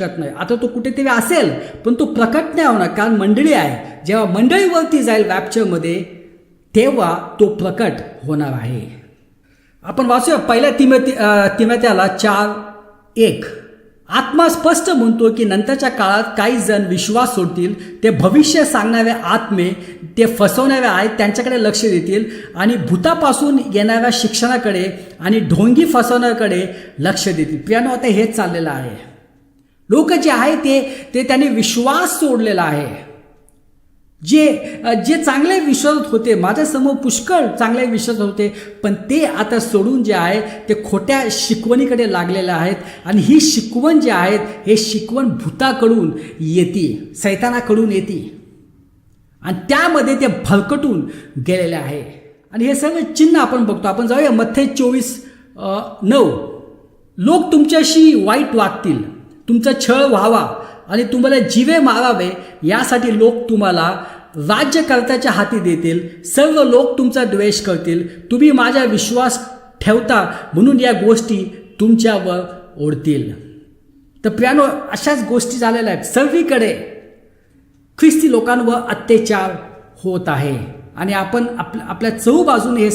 शकत नाही. आता तो कुठेतरी असेल पण तो प्रकट नाही होणार. कारण मंडळी आहे. जेव्हा मंडळीवरती जाईल वॅप्चरमध्ये तेव्हा तो प्रकट होणार आहे. आपण वाचूया पहिल्या तिमती तिमत्याला चार एक. आत्मा स्पष्ट म्हणतो की नंतरच्या काळात काही जण विश्वास सोडतील ते भविष्य सांगणारे आत्मे ते फसवणारे आहेत त्यांच्याकडे लक्ष देतील आणि भूतापासून येणाऱ्या शिक्षणाकडे आणि ढोंगी फसवण्याकडे लक्ष देतील. पियानो आता हेच चाललेलं आहे. लोक जे आहे ते ते त्यांनी विश्वास सोडलेला आहे. जे जे चांगले विश्वास होते माझ्यासमोर पुष्कळ चांगले विश्वास होते पण ते आता सोडून जे आहे ते खोट्या शिकवणीकडे लागलेले आहेत आणि ही शिकवण जे आहेत हे शिकवण भूताकडून येते सैतानाकडून येते. आणि त्यामध्ये ते भलकटून गेलेले आहे. आणि हे सगळं चिन्ह आपण बघतो. आपण जाऊया मथे चोवीस नऊ. लोक तुमच्याशी वाईट वागतील. तुमचा छळ व्हावा आणि तुम्हाला जीवे मारावे यासाठी लोक तुम्हाला राज्यकर्त्याच्या हाती देतील. सर्व लोक तुमचा द्वेष करतील. तुम्ही माझा विश्वास ठेवता म्हणून या गोष्टी तुमच्यावर ओढतील. तर प्रियानो अशाच गोष्टी झालेल्या आहेत. सर्वीकडे ख्रिस्ती लोकांवर अत्याचार होत आहे. आणि आपण आपल्या आपल्या चहूबाजूने हे